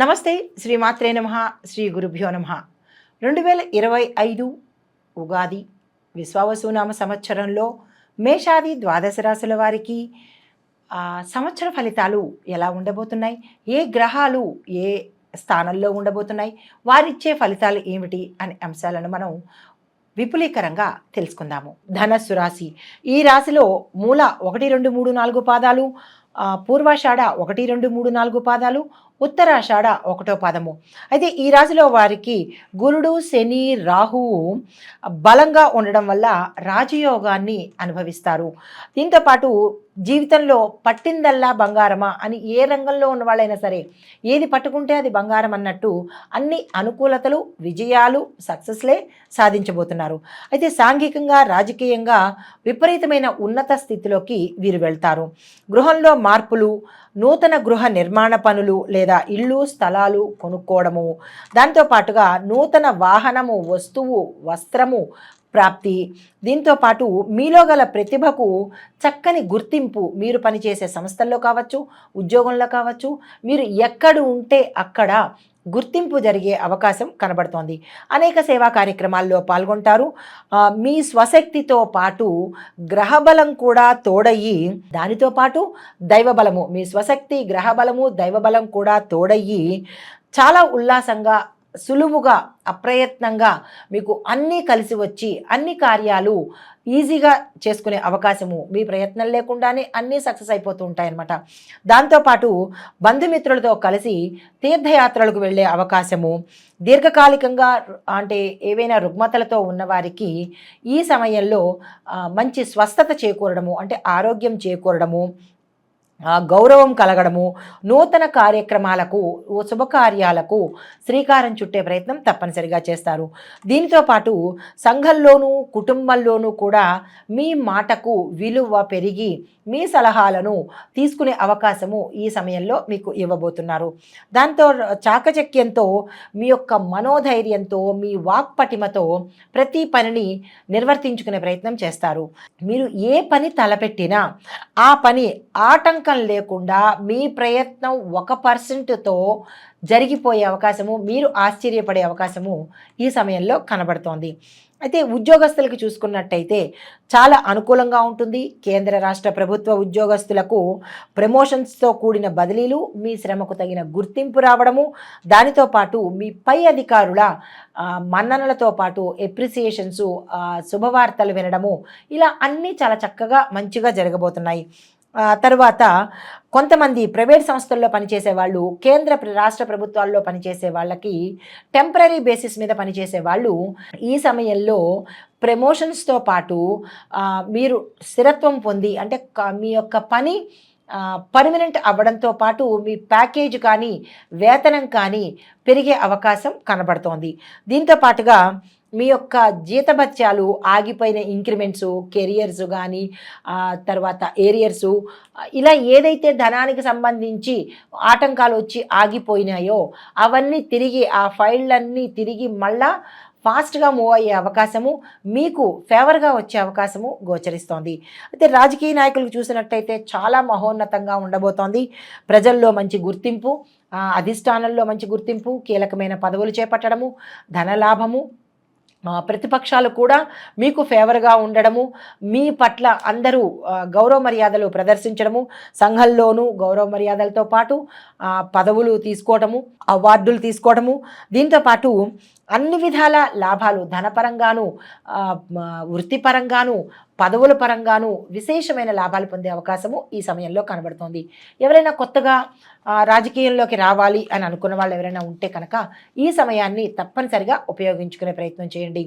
నమస్తే శ్రీ మాత్రే నమ శ్రీ గురుభ్యో నమ. రెండు వేల ఇరవై ఐదు ఉగాది విశ్వావసునామ సంవత్సరంలో మేషాది ద్వాదశ రాశుల వారికి సంవత్సర ఫలితాలు ఎలా ఉండబోతున్నాయి? ఏ గ్రహాలు ఏ స్థానంలో ఉండబోతున్నాయి? వారిచ్చే ఫలితాలు ఏమిటి? అనే అంశాలను మనం విపులీకరంగా తెలుసుకుందాము. ధనస్సు రాశి. ఈ రాశిలో మూల ఒకటి రెండు మూడు నాలుగు పాదాలు పూర్వాషాఢ ఒకటి రెండు మూడు నాలుగు పాదాలు ఉత్తరాషాఢ ఒకటో పదము. అయితే ఈ రాశిలో వారికి గురుడు శని రాహువు బలంగా ఉండడం వల్ల రాజయోగాన్ని అనుభవిస్తారు. దీంతో పాటు జీవితంలో పట్టిందల్లా బంగారమా అని ఏ రంగంలో ఉన్న వాళ్ళైనా సరే ఏది పట్టుకుంటే అది బంగారం అన్నట్టు అన్ని అనుకూలతలు విజయాలు సక్సెస్లే సాధించబోతున్నారు. అయితే సాంఘికంగా రాజకీయంగా విపరీతమైన ఉన్నత స్థితిలోకి వీరు వెళ్తారు. గృహంలో మార్పులు నూతన గృహ నిర్మాణ పనులు లేదా ఇళ్ళు స్థలాలు కొనుక్కోవడము దాంతో పాటుగా నూతన వాహనము వస్తువు వస్త్రము ప్రాప్తి. దీంతో పాటు మీలో గల ప్రతిభకు చక్కని గుర్తింపు. మీరు పనిచేసే సంస్థల్లో కావచ్చు ఉద్యోగంలో కావచ్చు మీరు ఎక్కడ ఉంటే అక్కడ గుర్తింపు జరిగే అవకాశం కనబడుతోంది. అనేక సేవా కార్యక్రమాల్లో పాల్గొంటారు. మీ స్వశక్తితో పాటు గ్రహబలం కూడా తోడయ్యి దానితో పాటు దైవబలము మీ స్వశక్తి గ్రహబలము దైవబలం కూడా తోడయ్యి చాలా ఉల్లాసంగా సులువుగా అప్రయత్నంగా మీకు అన్నీ కలిసి వచ్చి అన్ని కార్యాలు ఈజీగా చేసుకునే అవకాశము మీ ప్రయత్నం లేకుండానే అన్నీ సక్సెస్ అయిపోతూ ఉంటాయన్నమాట. దాంతోపాటు బంధుమిత్రులతో కలిసి తీర్థయాత్రలకు వెళ్ళే అవకాశము దీర్ఘకాలికంగా అంటే ఏవైనా రుగ్మతలతో ఉన్నవారికి ఈ సమయంలో మంచి స్వస్థత చేకూరడము అంటే ఆరోగ్యం చేకూరడము గౌరవం కలగడము నూతన కార్యక్రమాలకు శుభకార్యాలకు శ్రీకారం చుట్టే ప్రయత్నం తప్పనిసరిగా చేస్తారు. దీనితో పాటు సంఘంలోనూ కుటుంబంలోనూ కూడా మీ మాటకు విలువ పెరిగి మీ సలహాలను తీసుకునే అవకాశము ఈ సమయంలో మీకు ఇవ్వబోతున్నారు. దాంతో చాకచక్యంతో మీ యొక్క మనోధైర్యంతో మీ వాక్పటిమతో ప్రతి పనిని నిర్వర్తించుకునే ప్రయత్నం చేస్తారు. మీరు ఏ పని తలపెట్టినా ఆ పని ఆటంక లేకుండా మీ ప్రయత్నం ఒక పర్సెంట్తో జరిగిపోయే అవకాశము మీరు ఆశ్చర్యపడే అవకాశము ఈ సమయంలో కనబడుతోంది. అయితే ఉద్యోగస్తులకు చూసుకున్నట్టయితే చాలా అనుకూలంగా ఉంటుంది. కేంద్ర రాష్ట్ర ప్రభుత్వ ఉద్యోగస్తులకు ప్రమోషన్స్తో కూడిన బదిలీలు మీ శ్రమకు తగిన గుర్తింపు రావడము దానితో పాటు మీ పై అధికారుల మన్ననలతో పాటు ఎప్రిసియేషన్స్ శుభవార్తలు వినడము ఇలా అన్నీ చాలా చక్కగా మంచిగా జరగబోతున్నాయి. తర్వాత కొంతమంది ప్రైవేట్ సంస్థల్లో పనిచేసే వాళ్ళు కేంద్ర రాష్ట్ర ప్రభుత్వాల్లో పనిచేసే వాళ్ళకి టెంపరీ బేసిస్ మీద పనిచేసే వాళ్ళు ఈ సమయంలో ప్రమోషన్స్తో పాటు మీరు స్థిరత్వం పొంది అంటే మీ యొక్క పని పర్మనెంట్ అవ్వడంతో పాటు మీ ప్యాకేజ్ కానీ వేతనం కానీ పెరిగే అవకాశం కనబడుతోంది. దీంతో పాటుగా మీ యొక్క జీతభత్యాలు ఆగిపోయిన ఇంక్రిమెంట్స్ కెరియర్స్ కానీ తర్వాత ఏరియర్సు ఇలా ఏదైతే ధనానికి సంబంధించి ఆటంకాలు వచ్చి ఆగిపోయినాయో అవన్నీ తిరిగి ఆ ఫైళ్ళన్నీ తిరిగి మళ్ళా ఫాస్ట్గా మూవ్ అయ్యే అవకాశము మీకు ఫేవర్గా వచ్చే అవకాశము గోచరిస్తోంది. అయితే రాజకీయ నాయకులకు చూసినట్టయితే చాలా మహోన్నతంగా ఉండబోతోంది. ప్రజల్లో మంచి గుర్తింపు అధిష్టానంలో మంచి గుర్తింపు కీలకమైన పదవులు చేపట్టడము ధనలాభము ప్రతిపక్షాలు కూడా మీకు ఫేవర్గా ఉండడము మీ పట్ల అందరూ గౌరవ మర్యాదలు ప్రదర్శించడము సంఘంలోనూ గౌరవ మర్యాదలతో పాటు పదవులు తీసుకోవటము అవార్డులు తీసుకోవడము దీంతో పాటు అన్ని విధాల లాభాలు ధనపరంగాను వృత్తిపరంగాను పదవుల పరంగాను విశేషమైన లాభాలు పొందే అవకాశము ఈ సమయంలో కనబడుతోంది. ఎవరైనా కొత్తగా రాజకీయంలోకి రావాలి అని అనుకున్న వాళ్ళు ఎవరైనా ఉంటే కనుక ఈ సమయాన్ని తప్పనిసరిగా ఉపయోగించుకునే ప్రయత్నం చేయండి.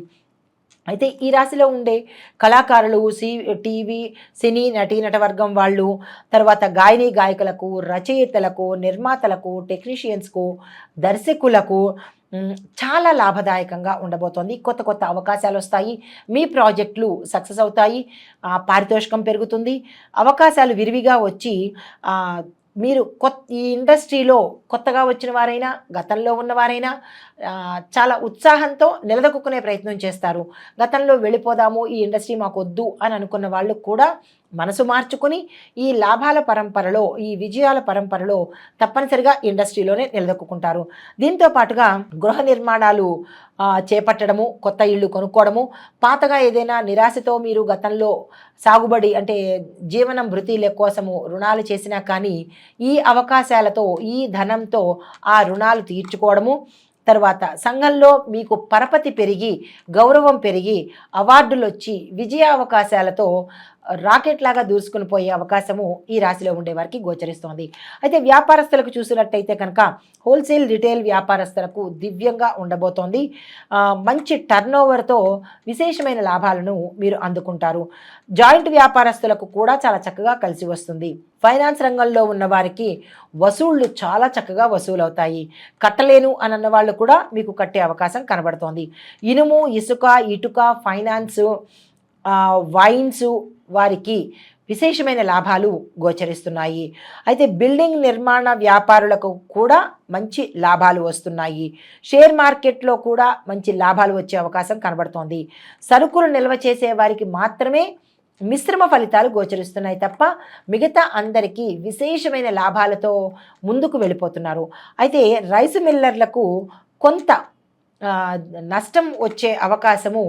అయితే ఈ రాశిలో ఉండే కళాకారులు సి టీవీ సినీ నటీ నటవర్గం వాళ్ళు తర్వాత గాయని గాయకులకు రచయితలకు నిర్మాతలకు టెక్నీషియన్స్కు దర్శకులకు చాలా లాభదాయకంగా ఉండబోతోంది. కొత్త కొత్త అవకాశాలు వస్తాయి. మీ ప్రాజెక్టులు సక్సెస్ అవుతాయి. పారితోషికం పెరుగుతుంది. అవకాశాలు విరివిగా వచ్చి మీరు కొత్త ఈ ఇండస్ట్రీలో కొత్తగా వచ్చిన వారైనా గతంలో ఉన్నవారైనా చాలా ఉత్సాహంతో నిలదొక్కునే ప్రయత్నం చేస్తారు. గతంలో వెళ్ళిపోదాము ఈ ఇండస్ట్రీ మాకు వద్దు అని అనుకున్న వాళ్ళు కూడా మనసు మార్చుకుని ఈ లాభాల పరంపరలో ఈ విజయాల పరంపరలో తప్పనిసరిగా ఇండస్ట్రీలోనే నిలదొక్కుంటారు దీంతో పాటుగా గృహ నిర్మాణాలు చేపట్టడము కొత్త ఇళ్ళు కొనుక్కోవడము పాతగా ఏదైనా నిరాశతో మీరు గతంలో సాగుబడి అంటే జీవనం భృతిల కోసము రుణాలు చేసినా కానీ ఈ అవకాశాలతో ఈ ధనంతో ఆ రుణాలు తీర్చుకోవడము తర్వాత సంఘంలో మీకు పరపతి పెరిగి గౌరవం పెరిగి అవార్డులు వచ్చి విజయ అవకాశాలతో రాకెట్ లాగా దూసుకుని పోయే అవకాశము ఈ రాశిలో ఉండే వారికి గోచరిస్తోంది. అయితే వ్యాపారస్తులకు చూసినట్టయితే కనుక హోల్సేల్ రిటైల్ వ్యాపారస్తులకు దివ్యంగా ఉండబోతోంది. మంచి టర్న్ ఓవర్తో విశేషమైన లాభాలను మీరు అందుకుంటారు. జాయింట్ వ్యాపారస్తులకు కూడా చాలా చక్కగా కలిసి వస్తుంది. ఫైనాన్స్ రంగంలో ఉన్న వారికి వసూళ్ళు చాలా చక్కగా వసూలవుతాయి. కట్టలేను అని అన్న వాళ్ళు కూడా మీకు కట్టే అవకాశం కనబడుతోంది. ఇనుము ఇసుక ఇటుక ఫైనాన్స్ వైన్స్ వారికి విశేషమైన లాభాలు గోచరిస్తున్నాయి. అయితే బిల్డింగ్ నిర్మాణ వ్యాపారులకు కూడా మంచి లాభాలు వస్తున్నాయి. షేర్ మార్కెట్లో కూడా మంచి లాభాలు వచ్చే అవకాశం కనబడుతోంది. సరుకులు నిల్వ చేసే వారికి మాత్రమే మిశ్రమ ఫలితాలు గోచరిస్తున్నాయి తప్ప మిగతా అందరికీ విశేషమైన లాభాలతో ముందుకు వెళ్ళిపోతున్నారు. అయితే రైస్ మిల్లర్లకు కొంత నష్టం వచ్చే అవకాశము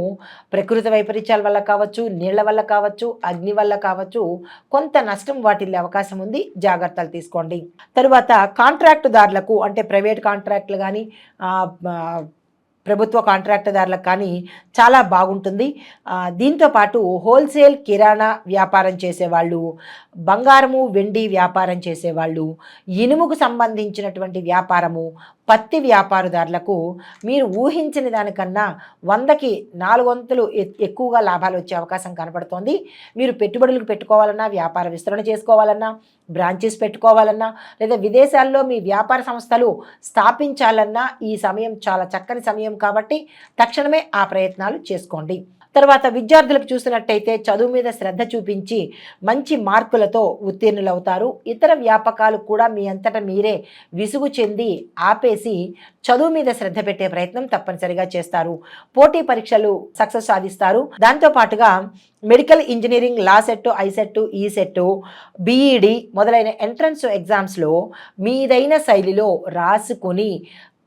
ప్రకృతి వైపరీత్యాల వల్ల కావచ్చు నీళ్ళ వల్ల కావచ్చు అగ్ని వల్ల కావచ్చు కొంత నష్టం వాటిల్లే అవకాశం ఉంది. జాగ్రత్తలు తీసుకోండి. తరువాత కాంట్రాక్టుదారులకు అంటే ప్రైవేట్ కాంట్రాక్టులు కానీ ప్రభుత్వ కాంట్రాక్టుదారులకు కానీ చాలా బాగుంటుంది. దీంతో పాటు హోల్సేల్ కిరాణా వ్యాపారం చేసేవాళ్ళు బంగారము వెండి వ్యాపారం చేసేవాళ్ళు ఇనుముకు సంబంధించినటువంటి వ్యాపారము పత్తి వ్యాపారదారులకు మీరు ఊహించిన దానికన్నా వందకి నాలుగు వంతులు ఎక్కువగా లాభాలు వచ్చే అవకాశం కనబడుతోంది. మీరు పెట్టుబడులకు పెట్టుకోవాలన్నా వ్యాపార విస్తరణ చేసుకోవాలన్నా బ్రాంచెస్ పెట్టుకోవాలన్నా లేదా విదేశాల్లో మీ వ్యాపార సంస్థలు స్థాపించాలన్నా ఈ సమయం చాలా చక్కని సమయం కాబట్టి తక్షణమే ఆ ప్రయత్నాలు చేసుకోండి. తర్వాత విద్యార్థులకు చూసినట్టయితే చదువు మీద శ్రద్ధ చూపించి మంచి మార్కులతో ఉత్తీర్ణులవుతారు. ఇతర వ్యాపకాలు కూడా మీ అంతటా మీరే విసుగు చెంది ఆపేసి చదువు మీద శ్రద్ధ పెట్టే ప్రయత్నం తప్పనిసరిగా చేస్తారు. పోటీ పరీక్షలు సక్సెస్ సాధిస్తారు. దాంతో పాటుగా medical engineering LAWCET ICET ECET BEd మొదలైన ఎంట్రన్స్ ఎగ్జామ్స్లో మీదైన శైలిలో రాసుకొని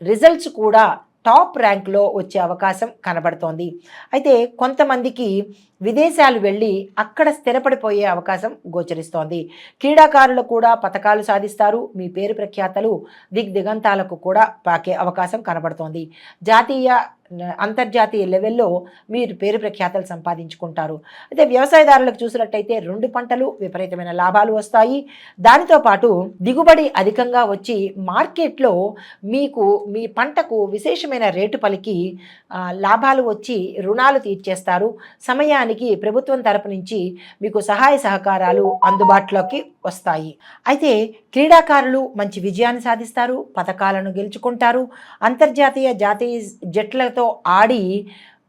రిజల్ట్స్ కూడా టాప్ ర్యాంక్లో వచ్చే అవకాశం కనబడుతోంది. అయితే కొంతమందికి విదేశాలు వెళ్ళి అక్కడ స్థిరపడిపోయే అవకాశం గోచరిస్తోంది. క్రీడాకారులు కూడా పథకాలు సాధిస్తారు. మీ పేరు ప్రఖ్యాతలు దిగ్దిగంతాలకు కూడా పాకే అవకాశం కనబడుతోంది. జాతీయ అంతర్జాతీయ లెవెల్లో మీరు పేరు ప్రఖ్యాతలు సంపాదించుకుంటారు. అయితే వ్యవసాయదారులకు చూసినట్టయితే రెండు పంటలు విపరీతమైన లాభాలు వస్తాయి. దానితో పాటు దిగుబడి అధికంగా వచ్చి మార్కెట్లో మీకు మీ పంటకు విశేషమైన రేటు పలికి లాభాలు వచ్చి రుణాలు తీర్చేస్తారు. సమయాన్ని సమయానికి ప్రభుత్వం తరపు నుంచి మీకు సహాయ సహకారాలు అందుబాటులోకి వస్తాయి. అయితే క్రీడాకారులు మంచి విజయాన్ని సాధిస్తారు పథకాలను గెలుచుకుంటారు అంతర్జాతీయ జాతీయ జట్లతో ఆడి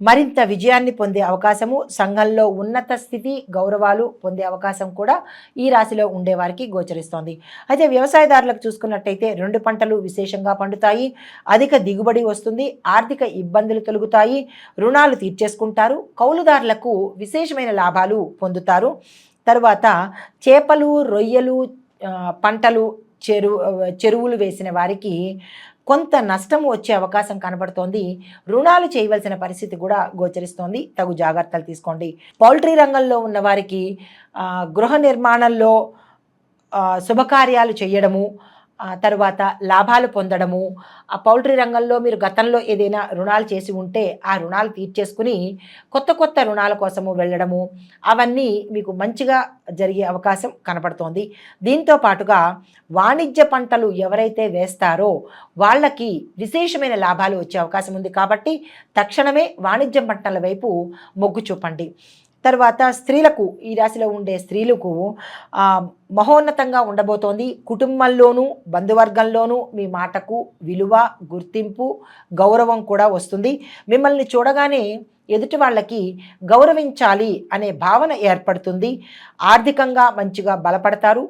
మరింత విజయాన్ని పొందే అవకాశము సంఘంలో ఉన్నత స్థితి గౌరవాలు పొందే అవకాశం కూడా ఈ రాశిలో ఉండేవారికి గోచరిస్తోంది. అయితే వ్యవసాయదారులకు చూసుకున్నట్టయితే రెండు పంటలు విశేషంగా పండుతాయి. అధిక దిగుబడి వస్తుంది ఆర్థిక ఇబ్బందులు తొలుగుతాయి రుణాలు తీర్చేసుకుంటారు కౌలుదారులకు విశేషమైన లాభాలు పొందుతారు. తరువాత చేపలు రొయ్యలు పంటలు చెరు చెరువులు వేసిన వారికి కొంత నష్టం వచ్చే అవకాశం కనబడుతోంది. రుణాలు చేయవలసిన పరిస్థితి కూడా గోచరిస్తోంది. తగు జాగ్రత్తలు తీసుకోండి. పౌల్ట్రీ రంగంలో ఉన్న వారికి గృహ నిర్మాణంలో శుభకార్యాలు చేయడము తర్వాత లాభాలు పొందడము ఆ పౌల్ట్రీ రంగంలో మీరు గతంలో ఏదైనా రుణాలు చేసి ఉంటే ఆ రుణాలు తీర్చేసుకుని కొత్త కొత్త రుణాల కోసము వెళ్ళడము అవన్నీ మీకు మంచిగా జరిగే అవకాశం కనపడుతోంది. దీంతో పాటుగా వాణిజ్య పంటలు ఎవరైతే వేస్తారో వాళ్ళకి విశేషమైన లాభాలు వచ్చే అవకాశం ఉంది కాబట్టి తక్షణమే వాణిజ్య పంటల వైపు మొగ్గు చూపండి. తర్వాత స్త్రీలకు ఈ రాశిలో ఉండే స్త్రీలకు మహోన్నతంగా ఉండబోతోంది. కుటుంబంలోనూ బంధువర్గంలోనూ మీ మాటకు విలువ గుర్తింపు గౌరవం కూడా వస్తుంది. మిమ్మల్ని చూడగానే ఎదుటి వాళ్ళకి గౌరవించాలి అనే భావన ఏర్పడుతుంది. ఆర్థికంగా మంచిగా బలపడతారు.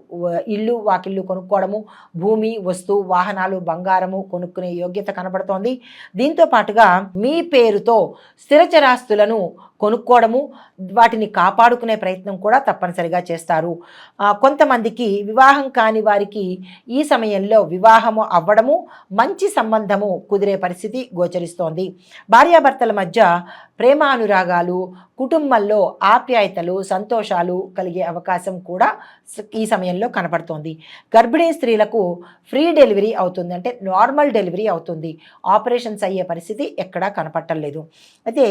ఇల్లు వాకిళ్ళు కొనుక్కోవడము భూమి వస్తువు వాహనాలు బంగారము కొనుక్కునే యోగ్యత కనబడుతోంది. దీంతో పాటుగా మీ పేరుతో స్థిరచరాస్తులను కొనుక్కోవడము వాటిని కాపాడుకునే ప్రయత్నం కూడా తప్పనిసరిగా చేస్తారు. కొంతమందికి వివాహం కాని వారికి ఈ సమయంలో వివాహము అవ్వడము మంచి సంబంధము కుదిరే పరిస్థితి గోచరిస్తోంది. భార్యాభర్తల మధ్య ప్రేమానురాగాలు కుటుంబంలో ఆప్యాయతలు సంతోషాలు కలిగే అవకాశం కూడా ఈ సమయంలో కనపడుతోంది. గర్భిణీ స్త్రీలకు ఫ్రీ డెలివరీ అవుతుంది అంటే నార్మల్ డెలివరీ అవుతుంది. ఆపరేషన్స్ అయ్యే పరిస్థితి ఎక్కడా కనపట్టలేదు. అయితే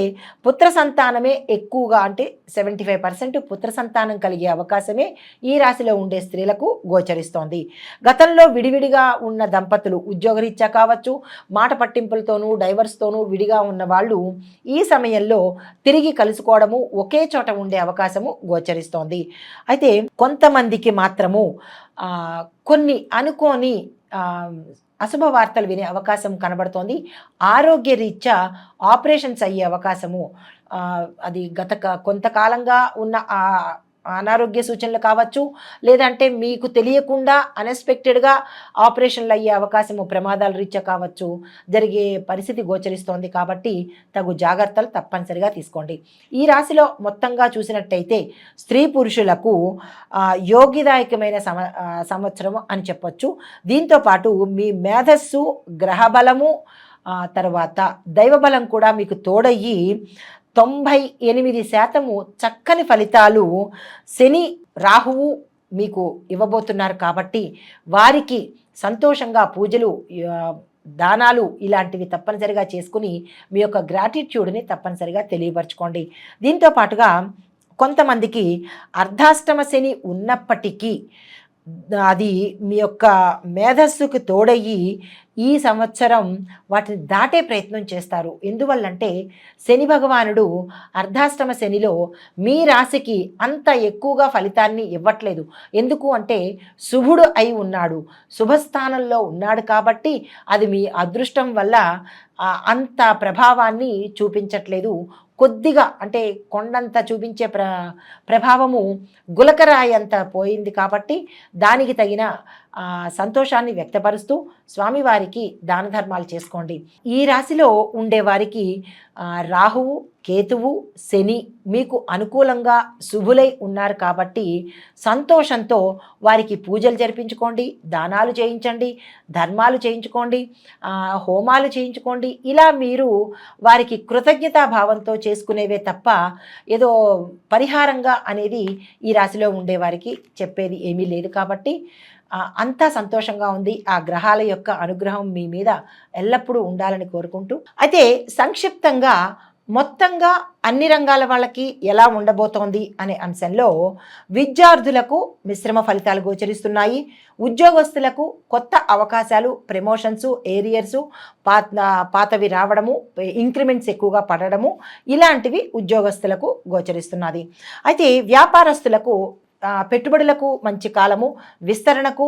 పుత్ర సంతానమే ఎక్కువగా అంటే సెవెంటీ ఫైవ్ పర్సెంట్ పుత్ర సంతానం కలిగే అవకాశమే ఈ రాశిలో ఉండే స్త్రీలకు గోచరిస్తోంది. గతంలో విడివిడిగా ఉన్న దంపతులు ఉద్యోగరీత్యా కావచ్చు మాట పట్టింపులతోనూ డైవర్స్తోనూ విడిగా ఉన్న వాళ్ళు ఈ సమయంలో తిరిగి కలుసుకోవడము ఒకే చోట ఉండే అవకాశము గోచరిస్తోంది. అయితే కొంతమందికి మాత్రము కొన్ని అనుకోని అశుభ వార్తలు వినే అవకాశం కనబడుతోంది. ఆరోగ్య రీత్యా ఆపరేషన్స్ అయ్యే అవకాశము అది గత కొంతకాలంగా ఉన్న అనారోగ్య సూచనలు కావచ్చు లేదంటే మీకు తెలియకుండా అన్ఎక్స్పెక్టెడ్గా ఆపరేషన్లు అయ్యే అవకాశము ప్రమాదాల రీత్యా కావచ్చు జరిగే పరిస్థితి గోచరిస్తోంది కాబట్టి తగు జాగ్రత్తలు తప్పనిసరిగా తీసుకోండి. ఈ రాశిలో మొత్తంగా చూసినట్టయితే స్త్రీ పురుషులకు యోగ్యదాయకమైన సమ సంవత్సరం అని చెప్పొచ్చు. దీంతో పాటు మీ మేధస్సు గ్రహబలము తర్వాత దైవబలం కూడా మీకు తోడయ్యి తొంభై ఎనిమిది శాతము చక్కని ఫలితాలు శని రాహువు మీకు ఇవ్వబోతున్నారు కాబట్టి వారికి సంతోషంగా పూజలు దానాలు ఇలాంటివి తప్పనిసరిగా చేసుకుని మీ యొక్క గ్రాటిట్యూడ్ని తప్పనిసరిగా తెలియపరచుకోండి. దీంతో పాటుగా కొంతమందికి అర్ధాష్టమ శని ఉన్నప్పటికీ అది మీ యొక్క మేధస్సుకు తోడయ్యి ఈ సంవత్సరం వాటిని దాటే ప్రయత్నం చేస్తారు. ఎందువల్లంటే శని భగవానుడు అర్ధాష్టమ శనిలో మీ రాశికి అంత ఎక్కువగా ఫలితాన్ని ఇవ్వట్లేదు. ఎందుకు అంటే శుభుడు అయి ఉన్నాడు. శుభస్థానంలో ఉన్నాడు కాబట్టి అది మీ అదృష్టం వల్ల అంత ప్రభావాన్ని చూపించట్లేదు. కొద్దిగా అంటే కొండంత చూపించే ప్ర ప్రభావము గులకరాయి అంత పోయింది కాబట్టి దానికి తగిన సంతోషాన్ని వ్యక్తపరుస్తూ స్వామివారికి దాన ధర్మాలు చేసుకోండి. ఈ రాశిలో ఉండే వారికి రాహువు కేతువు శని మీకు అనుకూలంగా శుభులై ఉన్నారు కాబట్టి సంతోషంతో వారికి పూజలు జరిపించుకోండి దానాలు చేయించండి ధర్మాలు చేయించుకోండి హోమాలు చేయించుకోండి. ఇలా మీరు వారికి కృతజ్ఞతా భావంతో చేసుకునేవే తప్ప ఏదో పరిహారంగా అనేది ఈ రాశిలో ఉండేవారికి చెప్పేది ఏమీ లేదు కాబట్టి అంతా సంతోషంగా ఉంది. ఆ గ్రహాల యొక్క అనుగ్రహం మీ మీద ఎల్లప్పుడూ ఉండాలని కోరుకుంటూ. అయితే సంక్షిప్తంగా మొత్తంగా అన్ని రంగాల వాళ్ళకి ఎలా ఉండబోతోంది అనే అంశంలో విద్యార్థులకు మిశ్రమ ఫలితాలు గోచరిస్తున్నాయి. ఉద్యోగస్తులకు కొత్త అవకాశాలు ప్రమోషన్స్ ఏరియర్స్ పాత పాతవి రావడము ఇంక్రిమెంట్స్ ఎక్కువగా పడడము ఇలాంటివి ఉద్యోగస్తులకు గోచరిస్తున్నది. అయితే వ్యాపారస్తులకు పెట్టుబడులకు మంచి కాలము విస్తరణకు